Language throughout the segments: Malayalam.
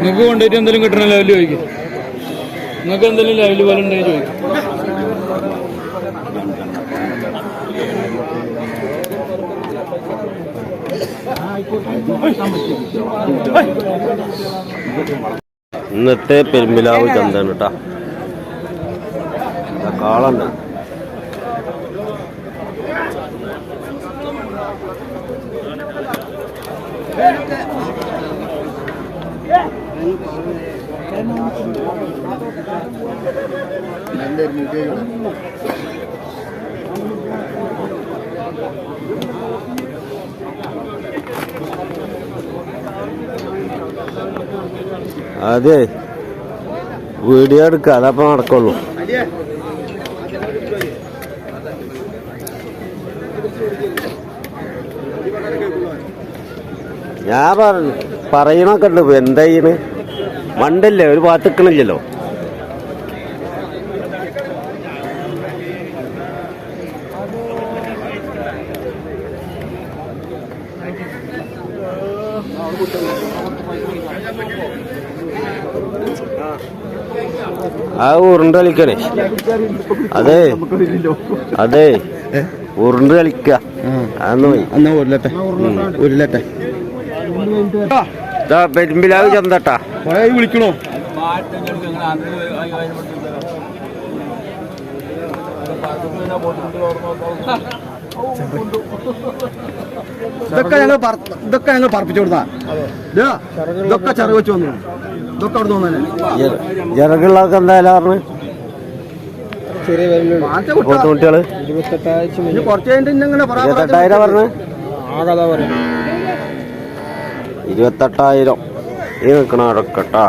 നിങ്ങൾക്ക് കൊണ്ടുപോയിട്ട് എന്തെങ്കിലും കിട്ടണ ലെവലിൽ ചോദിക്കും. നിങ്ങൾക്ക് എന്തെങ്കിലും ലെവൽ പോലെ ഉണ്ടെങ്കിൽ ചോദിക്കും. ഇന്നത്തെ പെരുമ്പിലാവ് ചന്തയാണ് കേട്ടാ. കാളുണ്ട് അതെ. വീഡിയോ എടുക്കുക. അതപ്പോ നടക്കുള്ളൂ. ഞാൻ പറഞ്ഞു പറയണൊക്കെ ഉണ്ട്. എന്തായിന് എന്താ ചെയ്യണ്? മണ്ടല്ലേ ഒരു ഭാഗത്ത് ആ ഉരുണ്ട് കളിക്കണേ. അതെ. അതെ. ഉരുണ്ട് കളിക്ക. അന്ന് പോയി. അന്ന് ഉരുളട്ടെ? ഉരുളട്ടെ. പെരുമ്പിലാവ് ചന്തട്ടാ വിളിക്കണോ? ഇതൊക്കെ ഞങ്ങൾ ഇതൊക്കെ ഞങ്ങൾ പറപ്പിച്ചു കൊടുത്താ. ദാ, ഇതൊക്കെ ചെറു വെച്ച് വന്നു. ഇതൊക്കെ അവിടെ തോന്നല്ലേ ചെറുകളൊക്കെ എന്തായാലും പറഞ്ഞു? മാറ്റ കുട്ടാ. പോത്തുകുട്ടികൾ ഇനി കുറച്ച് കഴിഞ്ഞിട്ട് ഇന്നെ ഇങ്ങനെ പറ- പറ- ഇരുപത്തെട്ടായിരം പറഞ്ഞു ആകതാ പറയാ ഇരുപത്തെട്ടായിരം. ഈ നിൽക്കണ അടക്കട്ടാ.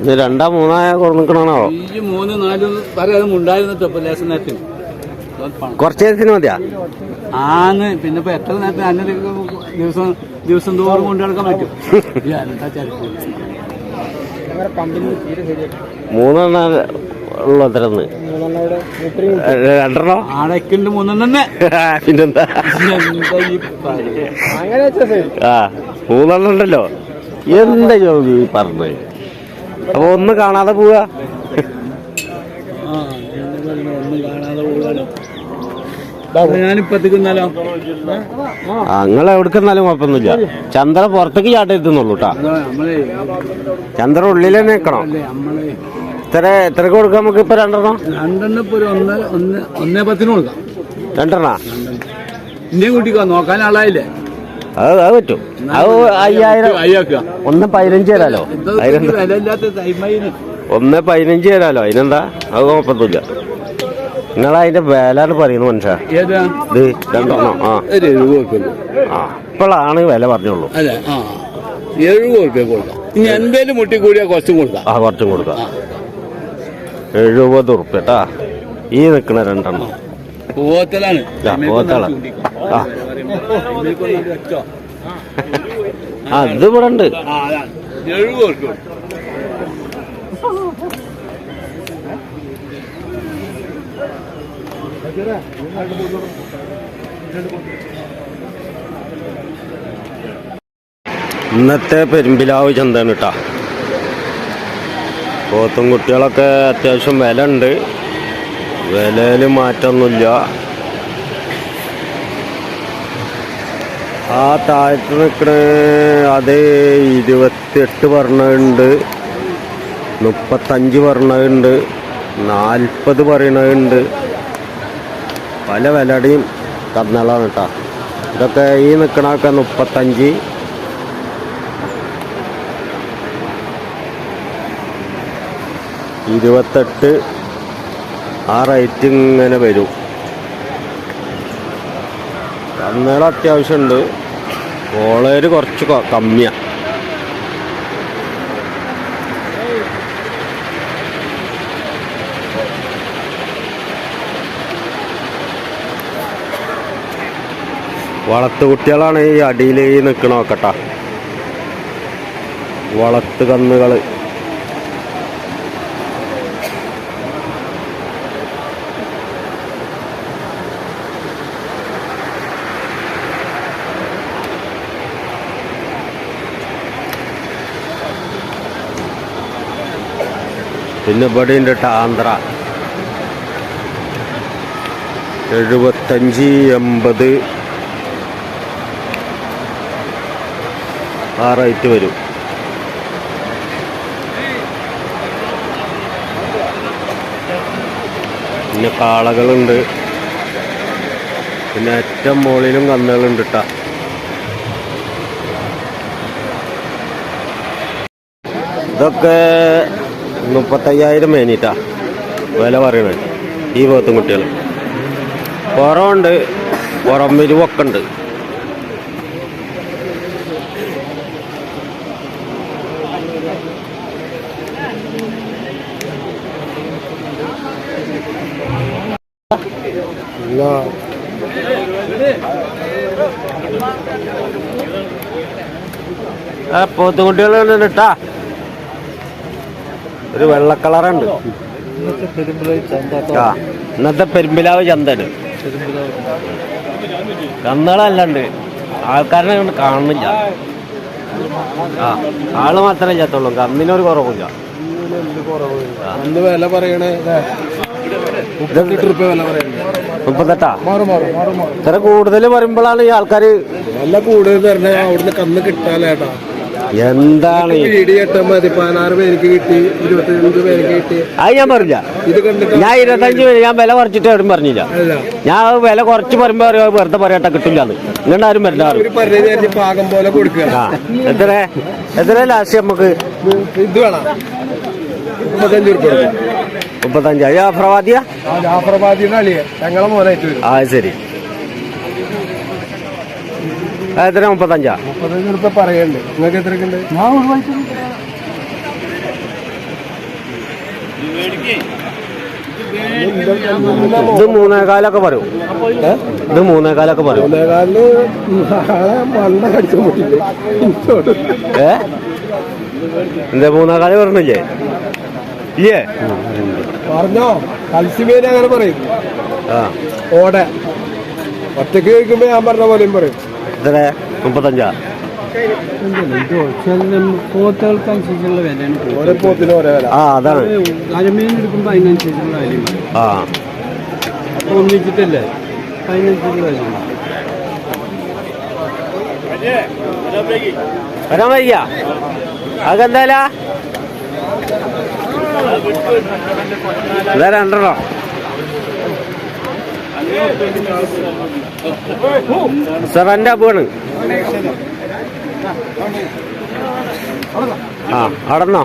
ഇത് രണ്ടാ മൂന്നായ നിൽക്കണോ മൂന്ന് നാല് ഉണ്ടായിരുന്നിട്ടോ നേരത്തിന് കുറച്ച് നേരത്തിന് മതിയാ? ആന്ന്. പിന്നെ ഇപ്പൊ എത്ര നേരത്തെ അന്ന ദിവസം ദിവസം തോറും കൊണ്ടു നടക്കാൻ പറ്റും. ഈ അനന്താ അത്രന്ന് രണ്ടെണ്ണോ ആടക്കുണ്ട് മൂന്നെണ്ണം പിന്നെന്താ? ആ മൂന്നെണ്ണം ഉണ്ടല്ലോ. എന്താ ജോലി പറഞ്ഞത്? അപ്പൊ ഒന്ന് കാണാതെ പോവാ. നിങ്ങൾ എവിടേക്കെന്നാലും കുഴപ്പമൊന്നുമില്ല. ചന്ദ്ര പുറത്തേക്ക് ചാട്ടെത്തുന്നുള്ളൂ കേട്ടാ ചന്ദ്ര ഉള്ളിൽ തന്നെ നിൽക്കണം എത്ര എത്രക്ക് കൊടുക്കാം നമുക്ക് ഇപ്പൊ രണ്ടെണ്ണം? രണ്ടെണ്ണം ഇപ്പൊ ഒരു ഒന്ന് ഒന്ന് ഒന്നേ പത്തിന് കൊടുക്കാം. രണ്ടെണ്ണ? ഇന്ത്യൻ കുട്ടിക്കോ നോക്കാൻ ആളായില്ലേ? അത് അത് പറ്റും. അത് അയ്യായിരം അയ്യാക്കുക ഒന്ന് പതിനഞ്ച് തരാലോ? ഒന്ന് പതിനഞ്ച് തരാലോ? അതിനെന്താ? അത് നോക്കത്തില്ല നിങ്ങൾ അതിന്റെ വിലയാണ് പറയുന്നത് മനുഷ്യ. ഏതാ? ഇത് രണ്ടെണ്ണം. ആ. ഇപ്പോഴാണ് വില പറഞ്ഞോളൂ എഴുപത് കൊടുക്കാം. ഇനി എന്തേലും മുട്ടി കുറച്ചും കൊടുക്കാം. ആ കുറച്ചും കൊടുക്കാം. എഴുപത് ഉറുപ്പ്യ കേട്ടാ ഈ നിൽക്കണ രണ്ടെണ്ണം. ആ. ആ. ഇത് ഇവിടെ ഉണ്ട്. ഇന്നത്തെ പെരുമ്പിലാവ് ചന്തയാണ് കേട്ടാ പോത്തും കുട്ടികളൊക്കെ അത്യാവശ്യം വില ഉണ്ട് വിലയിൽ മാറ്റമൊന്നുമില്ല. ആ താഴത്ത് നിൽക്കണ അത് ഇരുപത്തിയെട്ട് പറഞ്ഞുണ്ട് മുപ്പത്തഞ്ച് പറഞ്ഞുണ്ട് നാൽപ്പത് പറയണുണ്ട് പല വിലയുടെയും തന്നളാണ് കേട്ടോ. ഇതൊക്കെ ഈ നിൽക്കണൊക്കെ മുപ്പത്തഞ്ച്. ഇരുപത്തെട്ട് ആ റേറ്റ് ഇങ്ങനെ വരും. കന്നുകൾ അത്യാവശ്യമുണ്ട്. കോളേര് കുറച്ച് കമ്മിയാണ് കമ്മിയാ. വളർത്തു കുട്ടികളാണ് ഈ അടിയിൽ നിൽക്കണ നോക്കട്ടാ. വളർത്ത് കന്നുകൾ പിന്നെ ഇവിടെ ഉണ്ട് ടാന്ത്ര എഴുപത്തഞ്ച് എൺപത്. ആ റേറ്റ് വരും. പിന്നെ കാളകളുണ്ട്. പിന്നെ ഏറ്റവും മുകളിലും കന്നുകളുണ്ട് കേട്ടോ ഇതൊക്കെ മുപ്പത്തയ്യായിരം മേനിട്ടാ വില പറയണേ. ഈ പോത്തും കുട്ടികൾ. പുറമുണ്ട് പുറം വരുവൊക്കെ ഉണ്ട്. പോത്തുകുട്ടികൾ കേട്ടാ ഒരു വെള്ള കളറുണ്ട് ആ ഇന്നത്തെ പെരുമ്പിലാവ് ചന്തന് കന്നുകളല്ലാണ്ട് ആൾക്കാരനെ കൊണ്ട് കാണുന്നില്ല. ആ ആൾ മാത്രമേ ചത്തുള്ളൂ കന്നിനൊരു കുറവില്ല അന്ന് വില പറയണേ മുപ്പത്തെട്ട് ഇത്ര കൂടുതൽ പറയുമ്പോഴാണ് ഈ ആൾക്കാര് വില കൂടുതൽ തരണേ അവിടുന്ന് കന്ന് കിട്ടാലേട്ടാ എന്താണ്? അത് ഞാൻ പറഞ്ഞില്ല. ഞാൻ ഇരുപത്തഞ്ച് പേര് ഞാൻ വില കുറച്ചിട്ട് എവിടെയും പറഞ്ഞില്ല. ഞാൻ വില കുറച്ച് പറയുമ്പോ വെറുതെ പറയട്ടെ കിട്ടില്ല അത്. ഇങ്ങനെ ആരും വരണ്ട എത്ര എത്ര ലാസ്റ്റ് നമുക്ക് ഇത് വേണം. മുപ്പത്തഞ്ച് റുപ്യ മുപ്പത്തഞ്ച്. ഞങ്ങളെ മോനായിട്ട് ആ ശരി. എത്ര മുപ്പത്തഞ്ചാ. മുപ്പത്തഞ്ച് റുപ്യ പറയണ്ട്. നിങ്ങൾക്ക് എത്രയൊക്കെ ഉണ്ട് ഇത് മൂന്നേകാലൊക്കെ പറയും. ഇത് മൂന്നേകാലൊക്കെ പറയും. ഒന്നേകാലിന് നാളെ മണ്ണ കടിച്ചു പറ്റില്ലേ ഏ? എന്താ മൂന്നേകാൽ പറഞ്ഞില്ലേ? ഇല്ലേ? പറഞ്ഞോ. കൽസിമേന് അങ്ങനെ പറയും. ആ. ഓടെ. ഒറ്റയ്ക്ക് കഴിക്കുമ്പോ ഞാൻ പറഞ്ഞ പോലെയും പറയും. എത്ര? മുപ്പത്തഞ്ചാ? പോത്തുകൾക്കനുസരിച്ചുള്ള വിലയാണ് ഓരോ പോത്തിന് ഓരോ വില. ആ അതാണ്. എടുക്കുമ്പോൾ അതിനനുസരിച്ചുള്ള ആ. അപ്പോൾ ഒന്നിച്ചിട്ടല്ലേ? അതിനനുസരിച്ചുള്ള വിലയും. വരാൻ വയ്യ അതെന്തായാലാ ഇതാ രണ്ടെണ്ണം സെവന്റെ അപ്പാണ് ആ അടന്നോ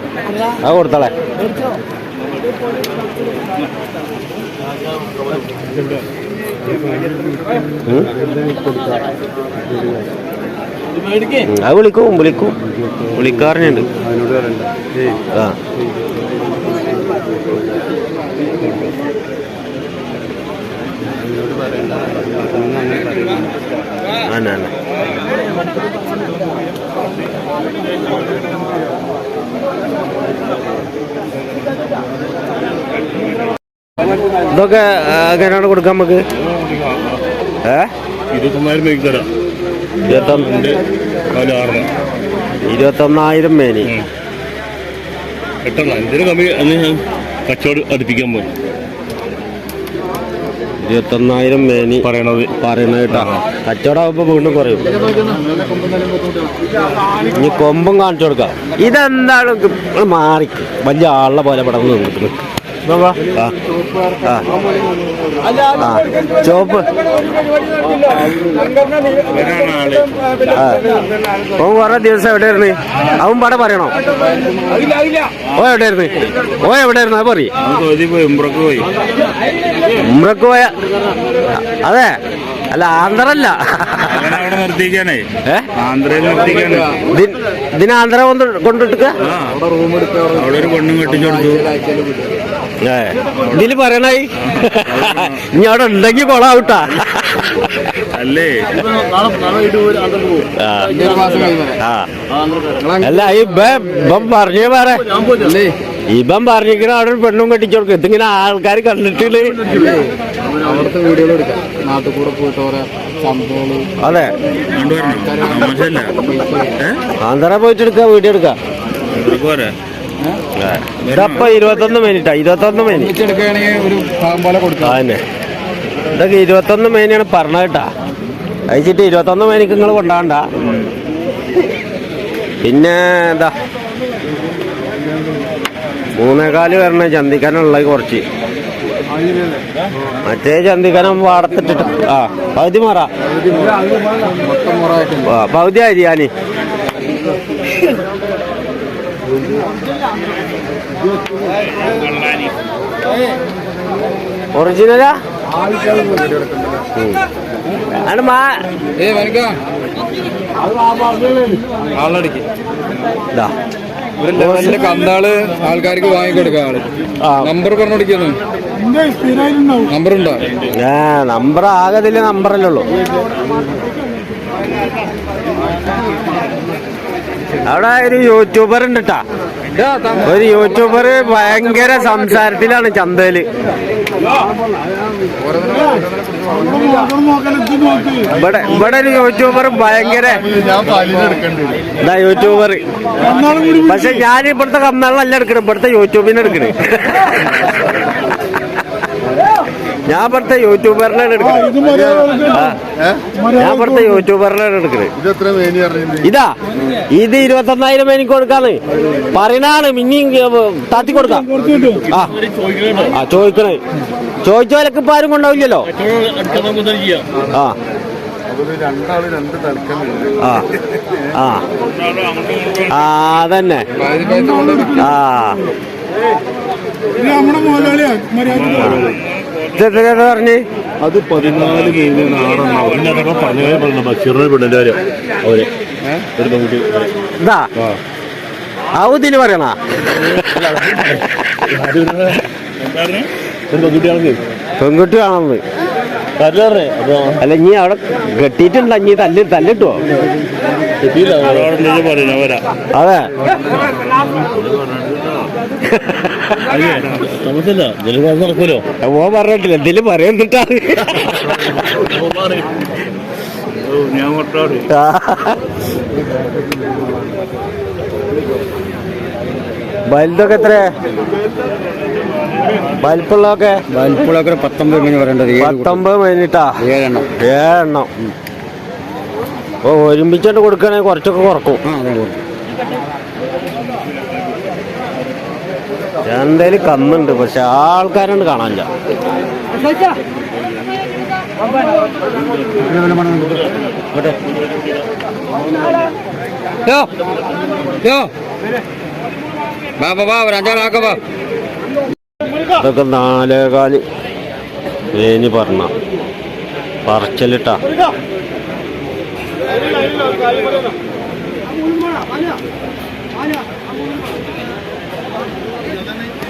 അത് കൊടുത്തളെ. അത് വിളിക്കും വിളിക്കും. വിളിക്കാറുണ്ട് ആ. അന്നെ ഇതൊക്കെ എങ്ങനെയാണ് കൊടുക്കാൻ നമുക്ക്? ഇരുപത്തൊന്നായിരം രൂപയ്ക്ക് തരാം. ഇരുപത്തൊന്നായിരം മേനി. എട്ടെണ്ണം. എന്തിനു കമ്മി അന്ന് ഞാൻ കച്ചവടം അടുപ്പിക്കാൻ പോയി. ഇരുപത്തൊന്നായിരം മേനി പറയണത്. പറയണ കേട്ടാ. കച്ചവടം വീണ്ടും കുറയും. ഇനി കൊമ്പും കാണിച്ചു കൊടുക്കാം. ഇതെന്താണ്? മാറി വലിയ ആളെ പോലെ പടർന്ന് നിൽക്കുന്നു ആ. ആ. ആ. ചോപ്പ് ആ ഓൻ കുറെ ദിവസം എവിടെയായിരുന്നു? അവൻ പട പറയണോ? ഓ എവിടെയായിരുന്നു? ഓ എവിടെയായിരുന്നു? അത് പറയും. ഉമ്രക്ക് പോയ അതെ. അല്ല ആന്ധ്രല്ല. അവിടെ നിർത്തിക്കാനേ. ആന്ധ്രയിൽ ഇതിന് ആന്ധ്ര കൊണ്ട് കൊണ്ടിട്ടുക അവിടെ ഒരു പെണ്ണും ഇതിൽ പറയണായി. ഇനി അവിടെ ഉണ്ടെങ്കി കൊളാവൂട്ടാ അല്ലേ? അല്ല ഈ ഇപ്പം പറഞ്ഞേ വേറെ ഇപ്പം പറഞ്ഞിരിക്കണ അവിടെ ഒരു പെണ്ണും കെട്ടിച്ചു കൊടുക്കും. ഇതിങ്ങനെ ആൾക്കാർ കണ്ടിട്ടില്ല? അവിടുത്തെ വീഡിയോകൾ എടുക്കാം. നാട്ടിൽ കൂടെ പോയിട്ട് ഓരോ സംഭവങ്ങൾ അതെ. ആന്ധ്ര പോയിട്ട് എടുക്ക വീഡിയോ എടുക്കാം. ഇതപ്പൊ ഇരുപത്തൊന്ന് മിനിറ്റാ ഇരുപത്തൊന്ന് മിനിറ്റ് അതന്നെ ഇതൊക്കെ ഇരുപത്തൊന്ന് മേനിയാണ് പറഞ്ഞ കേട്ടാ. അയച്ചിട്ട് ഇരുപത്തൊന്ന് മേനിക്ക് നിങ്ങൾ കൊണ്ടാണ്ട. പിന്നെ എന്താ? മൂന്നേകാൽ വരണ ചന്തിക്കാനുള്ളത് കുറച്ച്. മറ്റേ ചന്തിക്കനം വാടത്തിട്ടിട്ട് ആ പകുതി മാറാ. പകുതി ആയി ഞാൻ ഒറിജിനലാ ഉം. ആണ് മാ. ഏ വനക്ക ആളടിക്ക്. ഇതാ ഒരു ലെവലിന്റെ കന്നാൾ ആൾക്കാർക്ക് വാങ്ങിക്കൊടുക്കുക ആൾ. നമ്പർ പറഞ്ഞു കൊടുക്കുന്നു നമ്പർ ഉണ്ടോ ഏ നമ്പർ ആകതില്ല നമ്പറല്ലേ ഉള്ളൂ. അവിടെ ഒരു യൂട്യൂബർ ഉണ്ട് ട്ടാ. ഒരു യൂട്യൂബർ ഭയങ്കര സംസാരത്തിലാണ് ചന്തയിൽ. ഇവിടെ ഇവിടെ ഒരു യൂട്യൂബർ ഭയങ്കര ഇതാ യൂട്യൂബർ പക്ഷെ ഞാൻ ഇവിടുത്തെ കന്നാളല്ല എടുക്കണേ ഇവിടുത്തെ യൂട്യൂബിന് എടുക്കണേ. ഞാൻ പറഞ്ഞ യൂട്യൂബറിനാണ് എടുക്കുന്നത്. ഞാൻ പറഞ്ഞ യൂട്യൂബറിനാണ് മേനി അറിയുന്നത് ഇതാ ഇത് ഇരുപത്തൊന്നായിരം എനിക്ക് കൊടുക്കാന്ന്. പറയണാണ് മിന്നിയും താത്തി കൊടുക്കാം. ആ ചോദിക്കണേ. ചോദിച്ച വിലക്ക് ഇപ്പൊ ആരും കൊണ്ടാവില്ലല്ലോ? ആ. അതന്നെ രണ്ടാൾ രണ്ട് തലക്കലുണ്ട് ആ ആ. ആ നമ്മുടെ പാതി ഇതെത്രയാ പറഞ്ഞ്? അത് പതിനാല് മേനിയാണ് ആറെണ്ണം പതിനാല് പറഞ്ഞു ബഷീറിനെ വിടേണ്ട കാര്യം. അവർ. ഒരു പെൺകുട്ടി. ഇതാ ഔദിന് പറയണ? ഒരു പെൺകുട്ടിയാണെങ്കിൽ പെൺകുട്ടി ആണെന്ന് കരല്ലേ അപ്പൊ അല്ല നീ അവിടെ കെട്ടിട്ടുണ്ട് നീ തല്ലി തല്ലിട്ടോ? അതെ. സമസ്യല്ല ജലപാസം നടക്കൂലോ ഓ പറഞ്ഞിട്ടില്ല എന്തെങ്കിലും കൊട്ടാട് വലുതൊക്കെ എത്ര വലിപ്പുള്ളതൊക്കെ വലിപ്പുള്ളൊക്കെ പത്തൊമ്പത് മണി പറയേണ്ടത് പത്തൊമ്പത് മണിട്ടാ ഏഴെണ്ണം ഏഴെണ്ണം ഓ ഒരുമിച്ചിട്ട് കൊടുക്കണേ കുറച്ചൊക്കെ കുറക്കും ആ അതെ കൊടുക്കും എന്തായാലും കന്നുണ്ട് പക്ഷെ ആൾക്കാരുണ്ട് കാണാനില്ല. ഇതൊക്കെ നാലേകാൽ. വേഞ്ഞ് പറഞ്ഞ. പറച്ചലിട്ടാ.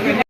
എത്ര